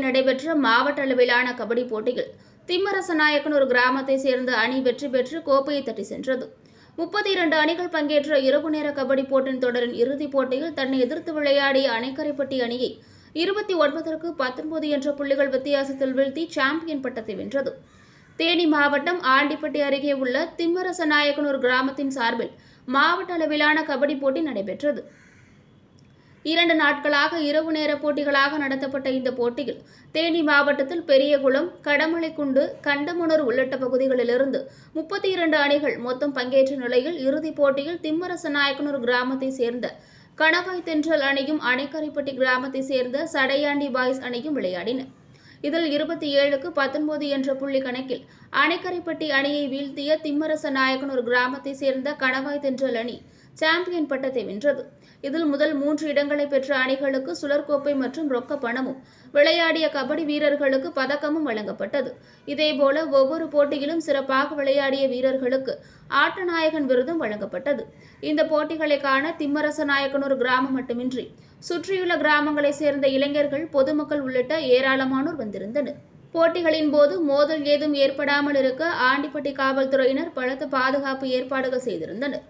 நடைபெற்ற மாவட்ட அளவிலான கபடி போட்டியில் ஒரு கிராமத்தை சேர்ந்த அணி வெற்றி பெற்று கோப்பையை தட்டி சென்றது. முப்பத்தி இரண்டு அணிகள் பங்கேற்ற இரவு நேர கபடி போட்டியின் தொடரின் இறுதிப் போட்டியில் தன்னை எதிர்த்து விளையாடிய அணைக்கரைப்பட்டி அணியை இருபத்தி ஒன்பதற்கு பத்தொன்பது என்ற புள்ளிகள் வித்தியாசத்தில் வீழ்த்தி சாம்பியன் பட்டத்தை வென்றது. தேனி மாவட்டம் ஆண்டிப்பட்டி அருகே உள்ள திம்மரசநாயக்கனூர் கிராமத்தின் சார்பில் மாவட்ட அளவிலான கபடி போட்டி நடைபெற்றது. இரண்டு நாட்களாக இரவு நேர போட்டிகளாக நடத்தப்பட்ட இந்த போட்டியில் தேனி மாவட்டத்தில் பெரியகுளம் கடமலைக்குண்டு கண்டமுனர் உள்ளிட்ட பகுதிகளிலிருந்து முப்பத்தி இரண்டு அணிகள் மொத்தம் பங்கேற்ற நிலையில் இறுதிப் போட்டியில் திம்மரசநாயக்கனூர் கிராமத்தை சேர்ந்த கணவாய் தென்றல் அணியும் அணைக்கரைப்பட்டி கிராமத்தை சேர்ந்த சடையாண்டி பாய்ஸ் அணியும் விளையாடின. இதில் இருபத்தி ஏழுக்கு பத்தொன்பது என்ற புள்ளி கணக்கில் அணைக்கரைப்பட்டி அணியை வீழ்த்திய திம்மரச நாயக்கனூர் கிராமத்தை சேர்ந்த கணவாய் தென்றல் அணி சாம்பியன் பட்டத்தை வென்றது. இதில் முதல் மூன்று இடங்களை பெற்ற அணிகளுக்கு சுழற்கோப்பை மற்றும் ரொக்க பணமும் விளையாடிய கபடி வீரர்களுக்கு பதக்கமும் வழங்கப்பட்டது. இதேபோல ஒவ்வொரு போட்டியிலும் சிறப்பாக விளையாடிய வீரர்களுக்கு ஆட்டநாயகன் விருதும் வழங்கப்பட்டது. இந்த போட்டிகளை காண திம்மரச நாயக்கனூர் கிராமம் மட்டுமின்றி சுற்றியுள்ள கிராமங்களைச் சேர்ந்த இளைஞர்கள் பொதுமக்கள் உள்ளிட்ட ஏராளமானோர் வந்திருந்தனர். போட்டிகளின் போது மோதல் ஏதும் ஏற்படாமல் இருக்க ஆண்டிப்பட்டி காவல்துறையினர் பலத்த பாதுகாப்பு ஏற்பாடுகள் செய்திருந்தனர்.